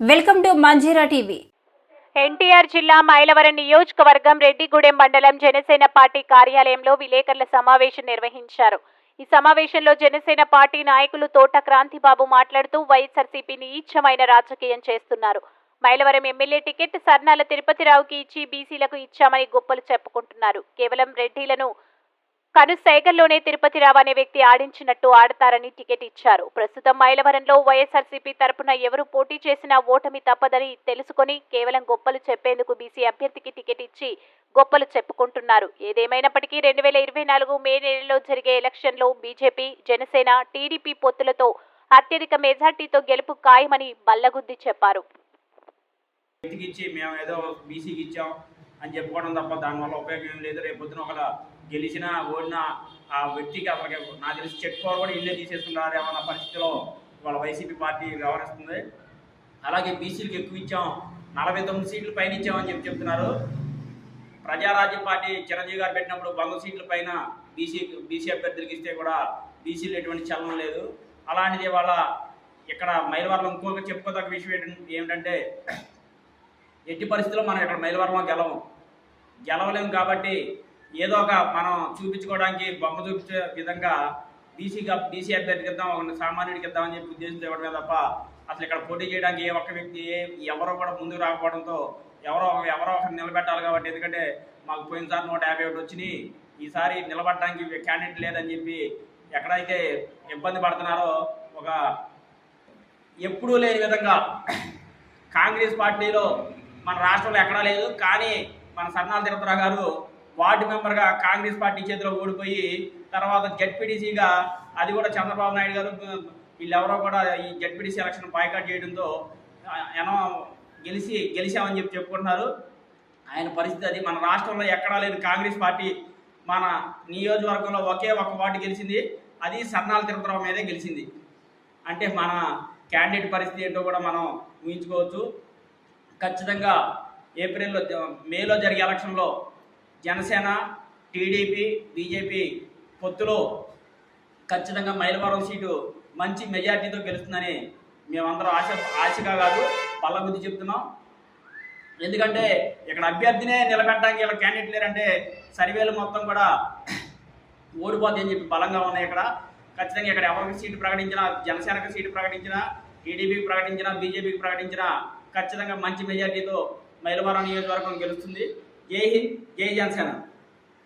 Welcome to Manjeera TV. NTR జిల్లా మైలవరం నియోజకవర్గం రెడ్డిగూడెం మండలం జనసేన పార్టీ కార్యాలయంలో విలేకరుల సమావేశం నిర్వహించారు. ఈ సమావేశంలో జనసేన పార్టీ నాయకులు తోట క్రాంతిబాబు మాట్లాడుతూ వైఎస్ఆర్సీపీని ఈచ్ఛమైన రాజకీయం చేస్తున్నారు. మైలవరం ఎమ్మెల్యే టికెట్ సర్నాల తిరుపతిరావుకి ఇచ్చి బీసీలకు ఇచ్చామని గొప్పలు చెప్పుకుంటున్నారు. కేవలం రెడ్డిలను కను సైగల్లోనే తిరుపతిరావు అనే వ్యక్తి ఆడించినట్టు ఆడతారని టికెట్ ఇచ్చారు. ప్రస్తుతం మైలవరంలో వైఎస్ఆర్సీపీ తరపున ఎవరు పోటీ చేసినా ఓటమి తప్పదని తెలుసుకొని కేవలం గొప్పలు చెప్పేందుకు బీసీ అభ్యర్థికి టికెట్ ఇచ్చి గొప్పలు చెప్పుకుంటున్నారు. ఏదేమైనప్పటికీ రెండు వేల ఇరవై నాలుగు మే నెలలో జరిగే ఎలక్షన్లో బీజేపీ జనసేన టీడీపీ పొత్తులతో అత్యధిక మెజార్టీతో గెలుపు ఖాయమని బల్లగుద్ది చెప్పారు. మేము ఏదో బీసీకి ఇచ్చాం అని చెప్పుకోవడం తప్ప దానివల్ల ఉపయోగం లేదు. రేపు పొద్దున ఒకళ్ళ గెలిచినా ఓడినా ఆ వ్యక్తికి అప్పటికి నాకు తెలిసి చెక్ పవర్ కూడా ఇల్లే తీసేసుకున్నారు ఏమన్న పరిస్థితిలో వాళ్ళ వైసీపీ పార్టీ వ్యవహరిస్తుంది. అలాగే బీసీలకు ఎక్కువ ఇచ్చాం. నలభై తొమ్మిది సీట్లు పైన ఇచ్చామని చెప్పి చెప్తున్నారు. ప్రజారాజ్యం పార్టీ చిరంజీవి గారు పెట్టినప్పుడు వంద సీట్ల పైన బీసీ బీసీ అభ్యర్థులకు ఇస్తే కూడా బీసీలు ఎటువంటి చలనం లేదు. అలాంటిది వాళ్ళ ఇక్కడ మైలవరంలో ఇంకొక చెప్పుకోదగ్గ విషయం ఏంటంటే- ఏమిటంటే ఎట్టి పరిస్థితుల్లో మనం ఇక్కడ మైలవరంలో గెలవం. గెలవలేము కాబట్టి ఏదో ఒక మనం చూపించుకోవడానికి బొమ్మ చూపించే విధంగా బీసీగా బీసీ అభ్యర్థికి ఇద్దాం ఒక సామాన్యుడికి ఇద్దామని చెప్పి ఉద్దేశం ఇవ్వడమే తప్ప అసలు ఇక్కడ పోటీ చేయడానికి ఏ ఒక్క వ్యక్తి ఏ ఎవరో కూడా ముందుకు రాకపోవడంతో ఎవరో ఎవరో ఒకరు నిలబెట్టాలి కాబట్టి ఎందుకంటే మాకు పోయినసారి నూట యాభై ఒకటి వచ్చినాయి. ఈసారి నిలబడడానికి క్యాండిడేట్ లేదని చెప్పి ఎక్కడైతే ఇబ్బంది పడుతున్నారో ఒక ఎప్పుడూ లేని విధంగా కాంగ్రెస్ పార్టీలో మన రాష్ట్రంలో ఎక్కడా లేదు. కానీ మన సన్నాల తిరుపతిరావు గారు వార్డు మెంబర్గా కాంగ్రెస్ పార్టీ చేతిలో ఓడిపోయి తర్వాత జడ్పీటీసీగా అది కూడా చంద్రబాబు నాయుడు గారు వీళ్ళెవరో కూడా ఈ జడ్పీటీసీ ఎలక్షన్ బాయ్కాట్ చేయడంతో ఎనో గెలిచి గెలిచామని చెప్పి చెప్పుకుంటున్నారు. ఆయన పరిస్థితి అది. మన రాష్ట్రంలో ఎక్కడా లేదు కాంగ్రెస్ పార్టీ మన నియోజకవర్గంలో ఒకే ఒక వార్డు గెలిచింది. అది సన్నాల తిరుపతిరావు మీదే గెలిచింది. అంటే మన క్యాండిడేట్ పరిస్థితి ఏంటో కూడా మనం ఊహించుకోవచ్చు. ఖచ్చితంగా ఏప్రిల్లో మేలో జరిగే ఎలక్షన్లో జనసేన టీడీపీ బీజేపీ పొత్తులో ఖచ్చితంగా మైలవరం సీటు మంచి మెజార్టీతో గెలుస్తుందని మేమందరం ఆశ ఆశగా కాదు బల్లబుద్ధి చెప్తున్నాం. ఎందుకంటే ఇక్కడ అభ్యర్థినే నిలబెట్టడానికి ఇలా క్యాండిడేట్ లేరంటే సర్వేలు మొత్తం కూడా ఓడిపోతాయి అని చెప్పి బలంగా ఉన్నాయి ఇక్కడ. ఖచ్చితంగా ఇక్కడ ఎవరికి సీటు ప్రకటించినా జనసేనకు సీటు ప్రకటించినా టీడీపీకి ప్రకటించినా బీజేపీకి ప్రకటించినా ఖచ్చితంగా మంచి మెజార్టీతో మైలవరం నియోజకవర్గం గెలుస్తుంది. जय हिंद जय जनसेना